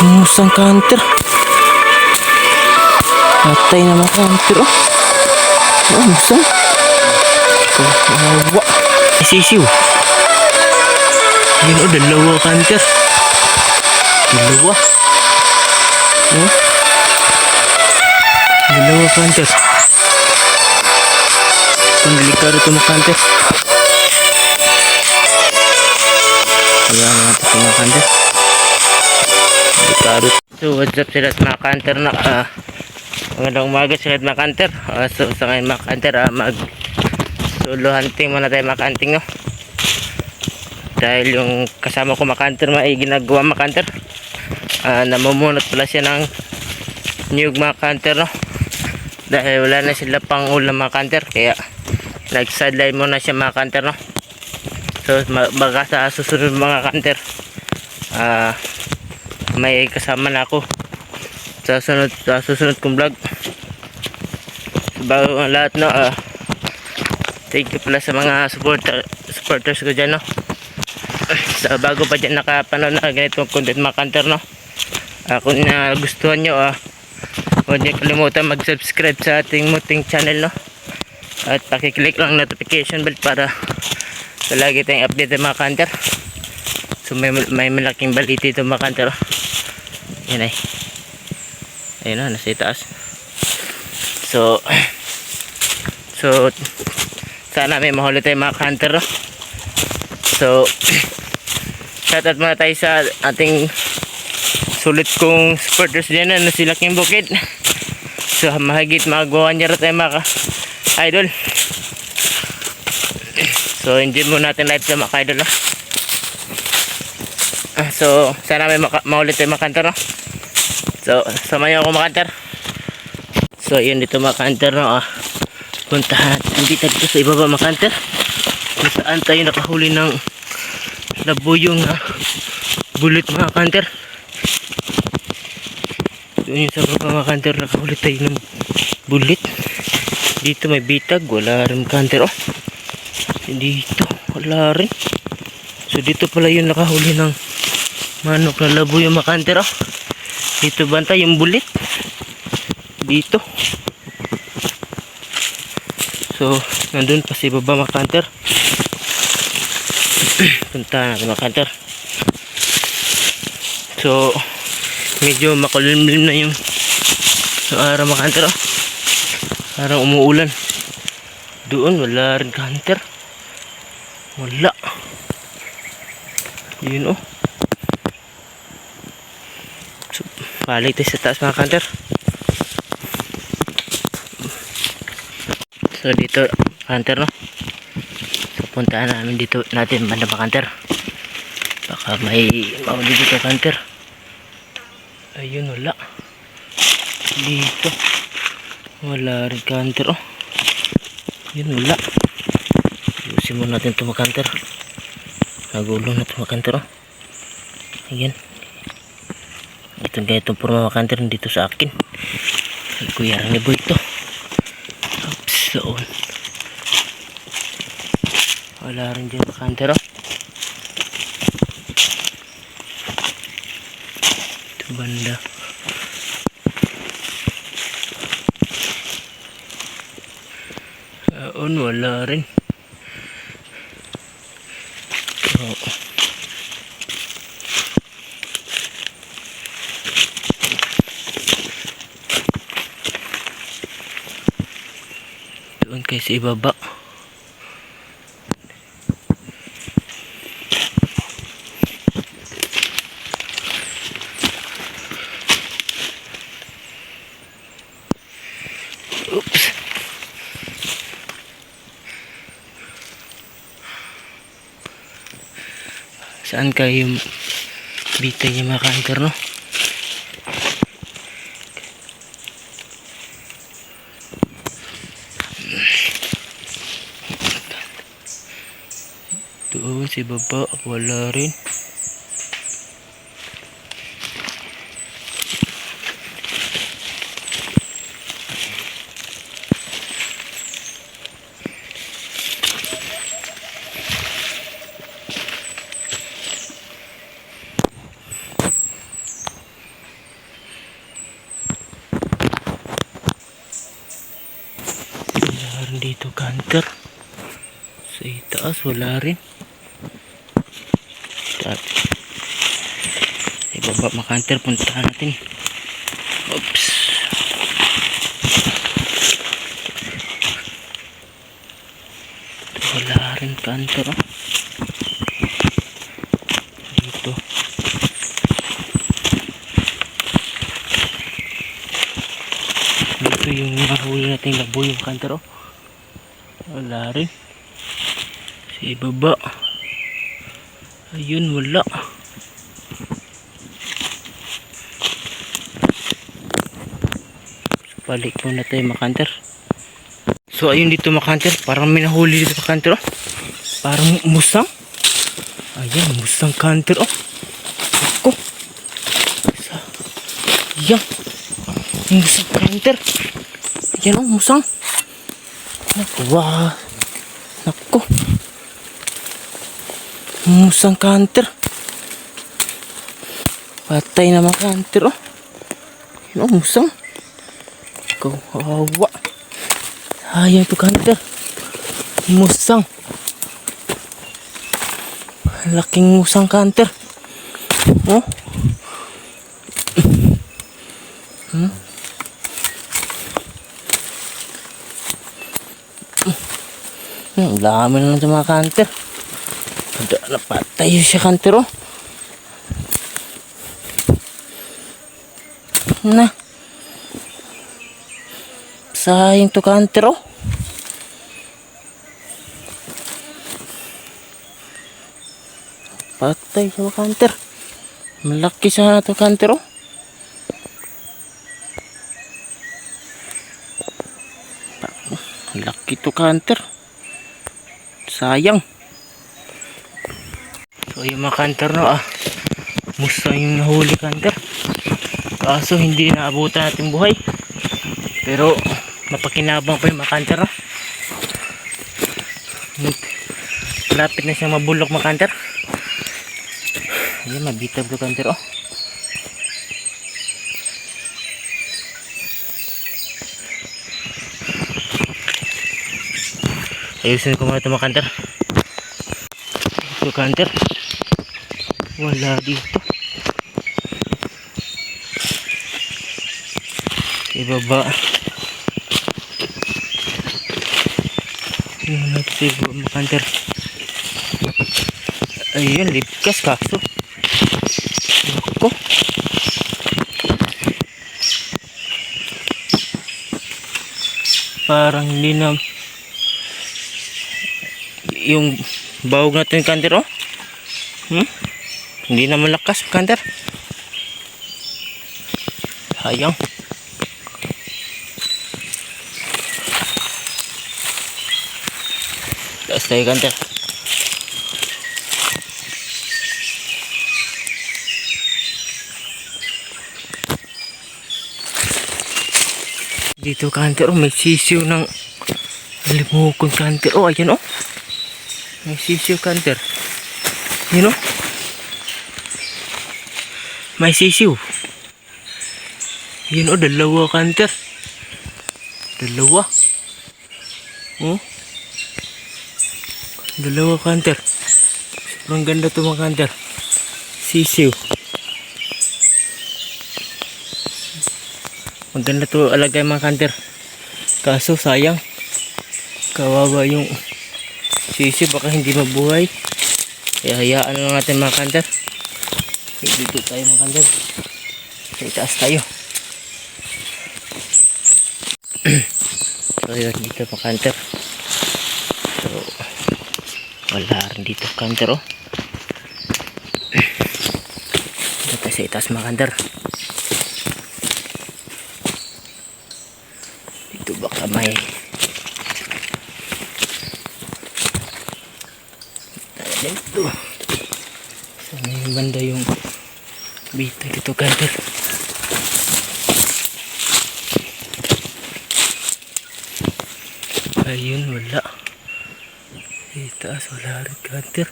Musang counter. Patay na mga counter oh. Oh, musang. Kawawa. Sisiw. Yun oh, dalawa counter. Dalawa. Oh. Dalawa counter. Kung delikado ito mga counter. Kaya natin mga counter. Delikado. So what's up sila mga counter na ah, magandang umaga sila mga counter. Ah, so sa ngayon mga counter ah, mag solo hunting muna tayo mga counting no. Dahil yung kasama ko mga counter ay ginagawa mga counter. Ah, namumunot pala siya ng niyog mga counter no. Dahil wala na sila pang ulam mga counter kaya nag-sideline muna siya mga counter no. So baka sa susunod mga counter ah may kasama na ako sa sunod sa susunod kong vlog. So, bago ang lahat no ah thank you pala sa mga supporter supporters ko dyan no. Sa bago pa dyan nakapanood na ganitong content mga counter no. Ah, kung nagustuhan nyo ah huwag niyo kalimutan mag-subscribe sa ating muting channel no. At pakiclick lang notification bell para palagi tayong update mga counter. So may, may malaking baliti ito mga counter. oh. Yan ay. Ayun na, nasa itaas. So, so, sana may mahuli tayo mga counter. oh. So, shoutout muna tayo sa ating sulit kong supporters dyan na sila King Bukid. So, mahigit 1 year tayo mga idol. So, enjoy muna natin live sa mga ka-idol. no? Ah, So, sana may maka- maulit tayo mga kanter, no? So, samahan niyo ako mga kanter. So, yun dito mga kanter, no? Ah, puntahan. Nandito dito sa ibaba mga kanter. Kung saan tayo nakahuli ng labuyong ah, bullet mga kanter. Doon yung sa baba mga nakahuli tayo ng bullet. Dito may bitag, wala rin kanter, oh. Dito, wala rin. So dito pala yung nakahuli ng manok na yung makanter oh. Dito banta yung bulit. Dito. So nandun pa si baba makanter. Punta natin makanter. So medyo makulimlim na yung yung araw makanter oh. Parang umuulan. Doon wala rin kanter. Wala. Yun oh. Tayo sa taas mga kanter. So dito, kanter no. So puntaan namin dito natin banda mga kanter. Baka may mauli dito kanter. Ayun wala. Dito. Wala rin kanter oh. Yun wala. Ayusin muna natin ito mga kanter. Nagulong na ito mga kanter oh. Ayan. Itong ganitong puro mga kanter dito sa akin. Ay, kuya ni boy ito. Oops, doon. Wala rin dyan mga kanter oh. Ito banda. Doon wala rin. Sa ibaba. Saan kayo bitay mga kanker, no? baba wala rin dito kanker sa itaas wala rin At ibaba makanter puntahan natin. Oops. Ito, wala rin kanter oh. Dito. Dito yung nahuli natin labo yung kanter oh. Wala rin. Sa ibaba. Ayun, wala. Balik muna tayo makanter. So ayun dito makanter. Parang may nahuli dito makanter oh. Parang musang. Ayan, musang kanter oh. Ako. Sa... Yan. Musang kanter. Ayan oh, musang. Naku, wow. Musang kanter. Patay naman kanter oh. Yan oh, musang. Kawawa. Sayang to kanter. Musang. Laking musang kanter. Oh. Hmm? Hmm, dami na sa mga kanter. Napatay siya kanter oh. Na. Sayang to kanter oh. Patay siya kanter. Malaki siya to kanter oh. Laki to kanter. Sayang. So yung mga kanter no ah. Musta yung nahuli kanter. Kaso hindi naabutan natin buhay. Pero mapakinabang pa yung mga kanter. Lapit na siyang mabulok mga kanter. Ayan, mabitab to kanter oh. Ayusin ko muna ito mga kanter. Ito kanter. Wala dito. Ibaba. Ano natin sa ibaba mga kanter. Ayun, lipkas kaso. Ako. Parang hindi na yung bawog natin kanter oh. Hmm? Hindi na malakas kanter. Sayang. Taas tayo kanter. Dito kanter oh, may sisiw ng limukon kanter. Oh, ayan oh. May sisiw kanter. You know? May sisiw. Yun o, dalawa kanter. Dalawa. Oh. Dalawa kanter. Sobrang ganda to mga kanter. Sisiw. Maganda to alagay mga kanter. Kaso sayang. Kawawa yung sisi baka hindi mabuhay kaya hayaan natin mga kanter dito tayo mga kanter sa itaas tayo. So yun dito mga kanter so wala rin dito kanter oh. Dito sa itaas mga kanter dito baka may to gather. Ayun wala. Itaas wala rin gather.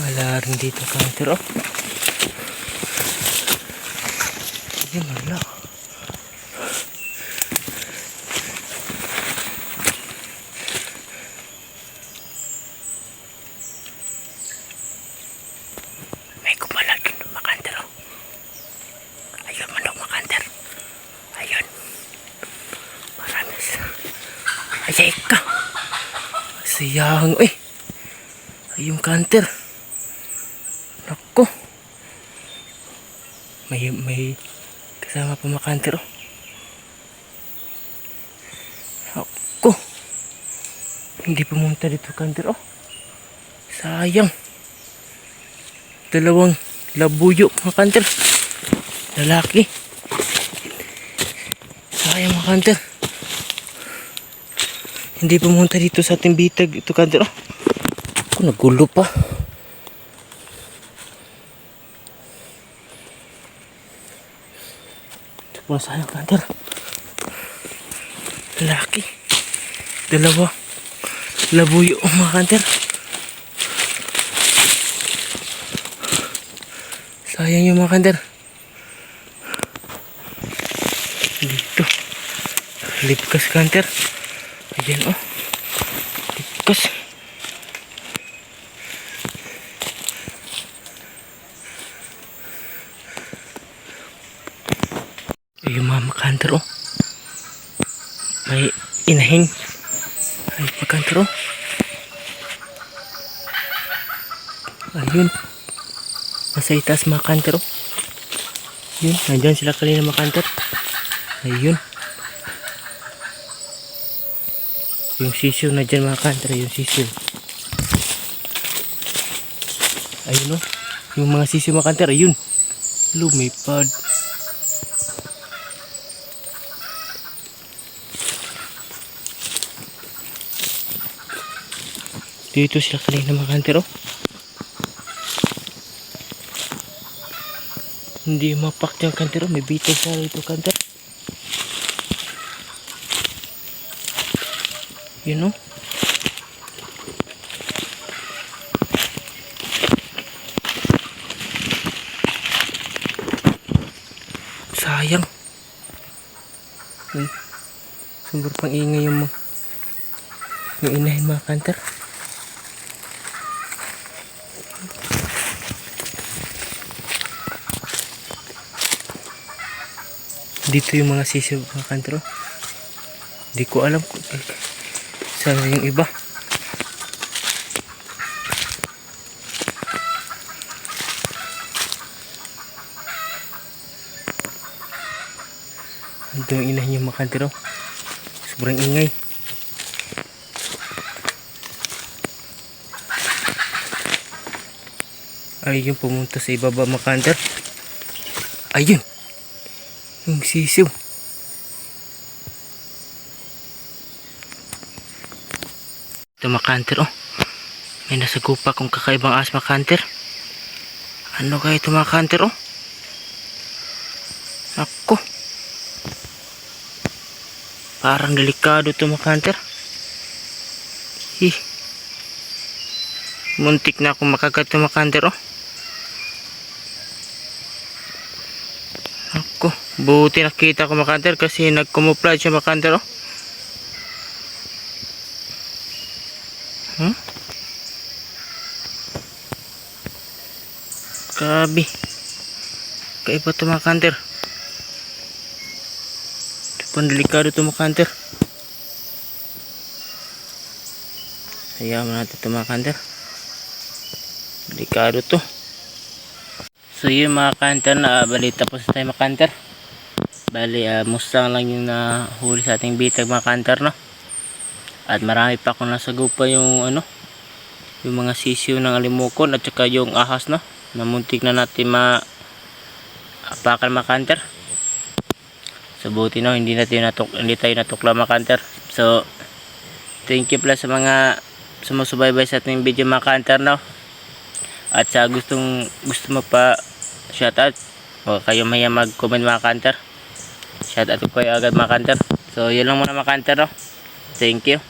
Wala rin dito counter oh. Sayang. Uy. Ayun kanter. Nako. May may kasama pa makanter oh. Nako. Hindi pumunta dito kanter oh. Sayang. Dalawang labuyo mga kanter. Lalaki. Sayang mga kanter. Hindi pumunta dito sa ating bitag ito kanter oh. Ako nagulo pa. Ito po sayang kanter. Lalaki. Dalawa. Labuyo mga kanter. Sayang yung mga kanter. Dito. Lipkas kanter. Ayan oh. Lipkas. Ayun mga makanter oh. May inahin. Ay makanter oh. Ayun. Nasa itas mga kanter oh. Yun, nandyan sila kanina mga kanter. Ayun. Yung sisiw na dyan mga kanter, yung sisiw. Ayun oh. Yung mga sisiw mga kanter, ayun. Lumipad. Dito sila kanina mga kanter oh. Hindi mapak yung kanter oh. May bitay sa ito kanter. Yun oh. Sayang. Ay, Sobrang pang ingay yung mga yung inahin mga kanter. Dito yung mga sisiw mga kanter. oh. Di ko alam kung saan yung iba. Ito yung inahin yung oh. Sobrang ingay. Ayun pumunta sa ibaba mga kanter. Ayun. Yung sisiw. Makanter oh. May nasagupa kung kakaibang as makanter. Ano kaya ito makanter oh? Ako. Parang delikado ito makanter. Hi. Muntik na akong makagat ito makanter oh. Ako, buti nakita ko makanter kasi nagkumuplat siya makanter oh. Grabe. Kaiba ito mga kanter. Ito pang delikado ito mga kanter. Hayaan mo natin ito mga kanter. Delikado to. So yun mga kanter na balita po sa tayo mga kanter. Bali, uh, Mustang lang yung nahuli sa ating bitag mga kanter no. At marami pa akong nasagupa yung ano, yung mga sisiw ng alimukon at saka yung ahas no, na muntik na natin ma apakan makanter. So buti no, hindi natin natuk hindi tayo natukla makanter. So thank you pala sa mga sumusubaybay sa ating video makanter no. At sa gustong gusto mo pa shoutout o kayo maya mag-comment mga kanter. Shoutout ko kayo agad mga kanter. So yun lang muna mga kanter no. Thank you.